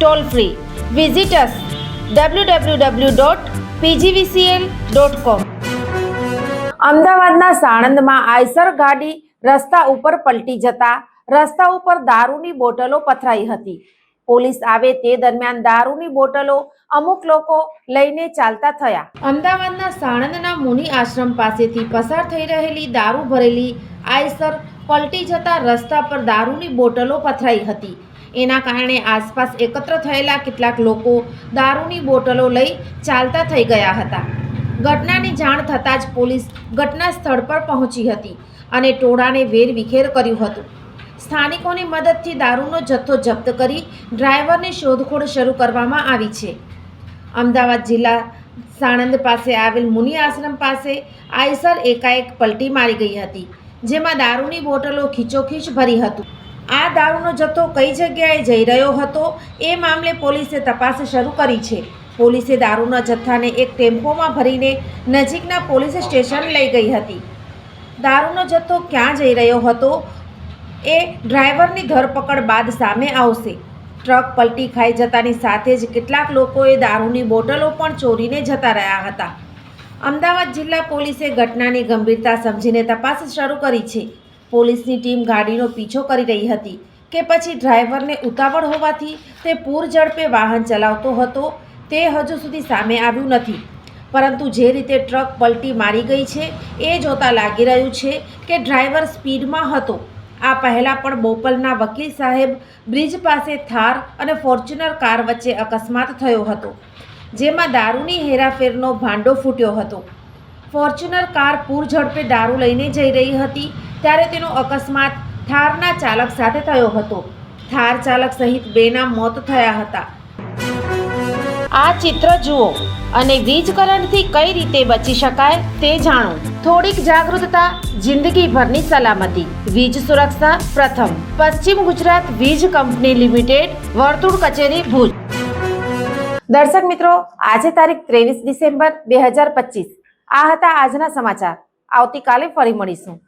Toll free visitors W W W dot PGVCL dot com અમદાવાદના સાણંદમાં આયસર ગાડી રસ્તા ઉપર પલટી જતા રસ્તા ઉપર દારૂની બોટલો પથરાઈ હતી. પોલીસ આવે તે દરમિયાન દારૂની બોટલો અમુક લોકો લઈને ચાલતા થયા. અમદાવાદના સાણંદના મુનિ આશ્રમ પાસેથી પસાર થઈ રહેલી દારૂ ભરેલી આયસર પલટી જતા રસ્તા પર દારૂની બોટલો પથરાઈ હતી. એના કારણે આસપાસ એકત્ર થયેલા કેટલાક લોકો દારૂની બોટલો લઈ ચાલતા થઈ ગયા હતા. ઘટનાની જાણ થતાં જ પોલીસ ઘટના સ્થળ પર પહોંચી હતી અને ટોળાને વેર વિખેર કર્યું હતું. સ્થાનિકોની મદદથી દારૂનો જથ્થો જપ્ત કરી ડ્રાઈવરની શોધખોળ શરૂ કરવામાં આવી છે. અમદાવાદ જિલ્લા સાણંદ પાસે આવેલ મુનિ આશ્રમ પાસે આઈસર એકાએક પલટી મારી ગઈ હતી, જેમાં દારૂની બોટલો ખીચોખીચ ભરી હતું. આ દારૂનો જથ્થો કઈ જગ્યાએ જઈ રહ્યો હતો એ મામલે પોલીસે તપાસ શરૂ કરી છે. પોલીસે દારૂના જથ્થાને એક ટેમ્પોમાં ભરીને નજીકના પોલીસ સ્ટેશન લઈ ગઈ હતી. દારૂનો જથ્થો ક્યાં જઈ રહ્યો હતો એ ડ્રાઈવરની ધરપકડ બાદ સામે આવશે. ટ્રક પલટી ખાઈ જતાની સાથે જ કેટલાક લોકોએ દારૂની બોટલો પણ ચોરીને જતા રહ્યા હતા. અમદાવાદ જિલ્લા પોલીસે ઘટનાની ગંભીરતા સમજીને તપાસ શરૂ કરી છે. પોલીસની ટીમ ગાડીનો પીછો કરી રહી હતી કે પછી ડ્રાઈવરને ઉતાવળ હોવાથી તે પૂર ઝડપે વાહન ચલાવતો હતો. તે હજુ સુધી સામે આવ્યું નથી. પરંતુ જે રીતે ટ્રક પલટી મારી ગઈ છે, એ જોતાં લાગી રહ્યું છે કે ડ્રાઈવર સ્પીડમાં હતો. આ પહેલાં પણ બોપલના વકીલ સાહેબ બ્રિજ પાસે થાર અને ફોર્ચ્યુનર કાર વચ્ચે અકસ્માત થયો હતો, જેમાં દારૂની હેરાફેરનો ભાંડો ફૂટ્યો હતો. ફોર્ચ્યુનર કાર પૂર ઝડપે દારૂ લઈને જઈ રહી હતી ત્યારે તેનો અકસ્માત થારના ચાલક સાથે થયો હતો. થાર ચાલક સહિત બેના મોત થયા હતા. આ ચિત્ર જુઓ અને વીજ કરંટથી કઈ રીતે બચી શકાય તે જાણો. થોડીક જાગૃતતા, જિંદગીભરની સલામતી. વીજ સુરક્ષા પ્રથમ. પશ્ચિમ ગુજરાત વીજ કંપની લિમિટેડ, વર્તુળ કચેરી ભુજ. દર્શક મિત્રો, આજે તારીખ ત્રેવીસ ડિસેમ્બર બે હજાર પચીસ. આ હતા આજના સમાચાર. આવતીકાલે ફરી મળીશું.